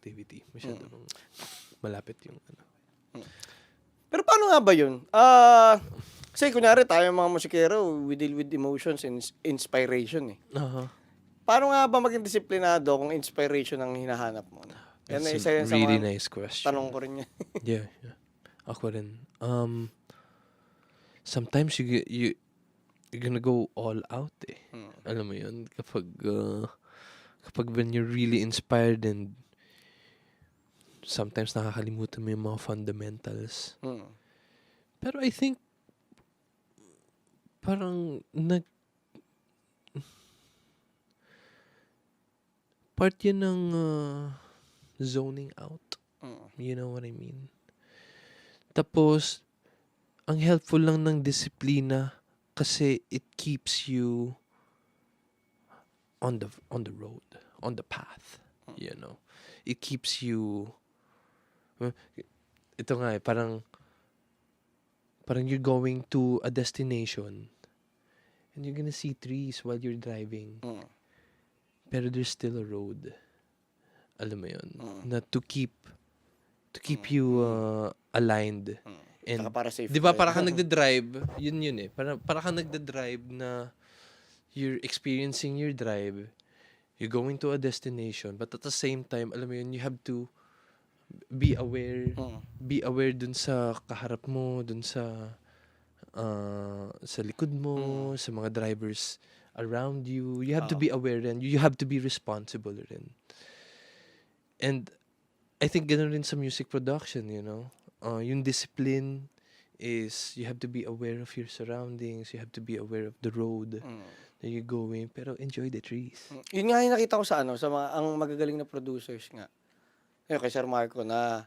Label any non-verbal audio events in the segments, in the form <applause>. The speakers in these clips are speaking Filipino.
activity. Masyado Mm. malapit yung ano. Pero paano nga ba yun? Ah, kasi kunyari tayo mga musikero, we deal with emotions and ins- inspiration eh. Aha. Paano nga ba maging disiplinado kung inspiration ang hinahanap mo? Yan That's isa a yan sa really mga nice question. tanong ko rin yan. <laughs> yeah, yeah. Ako rin. Um, sometimes you, you, you're gonna go all out eh. Hmm. Alam mo yun? Kapag, uh, kapag when you're really inspired and sometimes nakakalimutan mo yung mga fundamentals. Hmm. Pero I think, parang nag, part yun ng uh, zoning out. Hmm. You know what I mean? Tapos, ang helpful lang ng disiplina kasi it keeps you on the on the road, on the path, you know. It keeps you ito nga eh, parang parang you're going to a destination and you're gonna see trees while you're driving Hmm. pero there's still a road. Alam mo yun? Mm. Na to keep to keep you uh, aligned. Hmm. And Saka para safe. 'di ba para ka <laughs> nagde-drive, yun yun eh. Para para ka nagde-drive na you're experiencing your drive. You're going to a destination, but at the same time, alam mo yun, you have to be aware Hmm. be aware dun sa kaharap mo, dun sa uh, sa likod mo, sa mga drivers around you. You have to Oo. be aware and you have to be responsible rin. And I think ganun rin sa music production, you know. Uh, yung discipline is you have to be aware of your surroundings, you have to be aware of the road Hmm. that you're going, pero enjoy the trees. Hmm. Yun nga yung nakita ko sa ano, sa mga, ang magagaling na producers nga. Ayun, kay Sir Marco na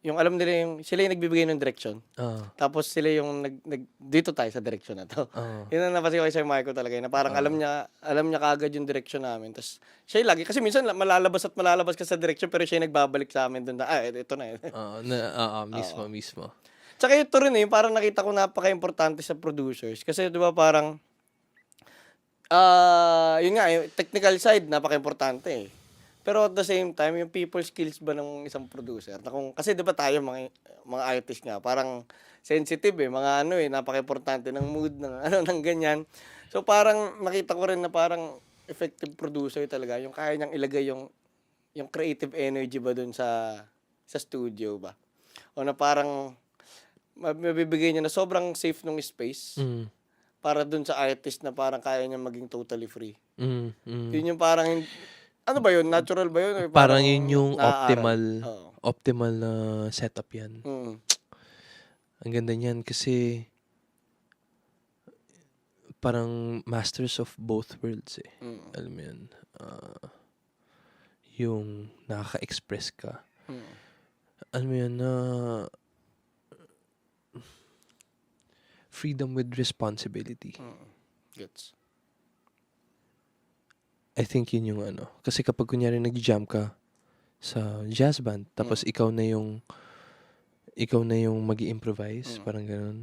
yung alam nila yung, sila yung nagbibigay ng direction. Ah, Tapos sila yung nag, nag dito tayo sa direction na to. ah, Yun ang napansin ko kay Sir Marco talaga, na parang alam niya, alam niya kaagad yung direction namin. Tapos siya yung lagi, kasi minsan la- malalabas at malalabas ka sa direction, pero siya yung nagbabalik sa amin doon na, ah, ito na eh. ah, na, ah, ah, <laughs> mismo, mismo. Tsaka ito rin eh, parang nakita ko napaka-importante sa producers. Kasi di ba parang, ah, yun nga, yung technical side, napaka-importante eh. Pero at the same time, yung people skills ba ng isang producer? Na kung, kasi di ba tayo mga, mga artist nga, parang sensitive eh, mga ano eh, napaka-importante ng mood, ng <laughs> ano, ng ganyan. So parang nakita ko rin na parang effective producer talaga, yung kaya niyang ilagay yung yung creative energy ba dun sa sa studio ba? O na parang mab- mabibigay niya na sobrang safe nung space Mm, para dun sa artist na parang kaya niya maging totally free. mm, mm. Yun yung parang ano ba yun? Natural ba yun? Or Parang yun yung naaaral? optimal Oo. optimal na setup yan. Mm. Ang ganda niyan kasi parang masters of both worlds eh. Mm. Alam mo yun. Ah, yung nakaka-express ka. Mm. Alam mo yun na freedom with responsibility. Mm. Gets. I think yun yung ano. Kasi kapag kunyari nag-jam ka sa jazz band, tapos ikaw na yung ikaw na yung mag improvise Mm. parang ganun.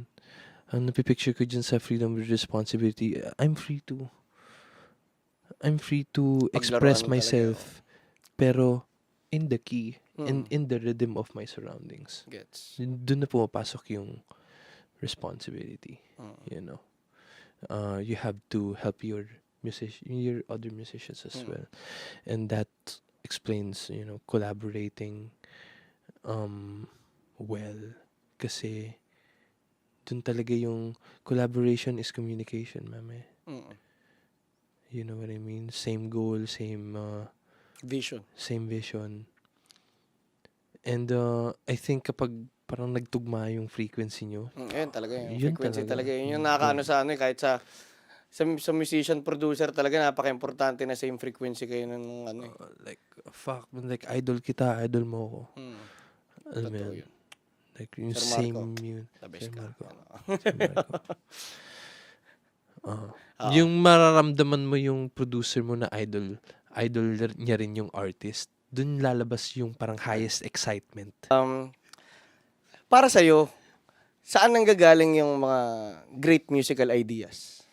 Ang napipicture ko dyan sa freedom with responsibility, I'm free to I'm free to express Paglaruan mo talaga, myself pero in the key, in Mm. in the rhythm of my surroundings. Gets. Doon na pumapasok yung responsibility, Mm. you know. Uh, you have to help your musician, your other musicians as Mm. well, and that explains, you know, collaborating um well kasi dun talaga yung collaboration is communication, mame. Mm. You know what I mean? Same goal, same uh, Vision. same vision. And uh, I think kapag parang nagtugma yung frequency nyo, Mm, ayun talaga yung Yun frequency talaga. talaga. Yun yung Mm. nakakaano sa ano eh, kahit sa sa, sa musician producer talaga napaka-importante na same frequency kayo ng ano eh. uh, like, fuck, like, idol kita, idol mo ako. Mm. Alam mo Totoo yun? yun. Like, yung Sir same Marco, yun. The best Sir ka. Marco. Ano. Sir Marco. <laughs> Ah. Oo. Yung mararamdaman mo yung producer mo na idol, idol niya rin yung artist, dun lalabas yung parang highest excitement. Um, para sa'yo, saan nanggagaling yung mga great musical ideas?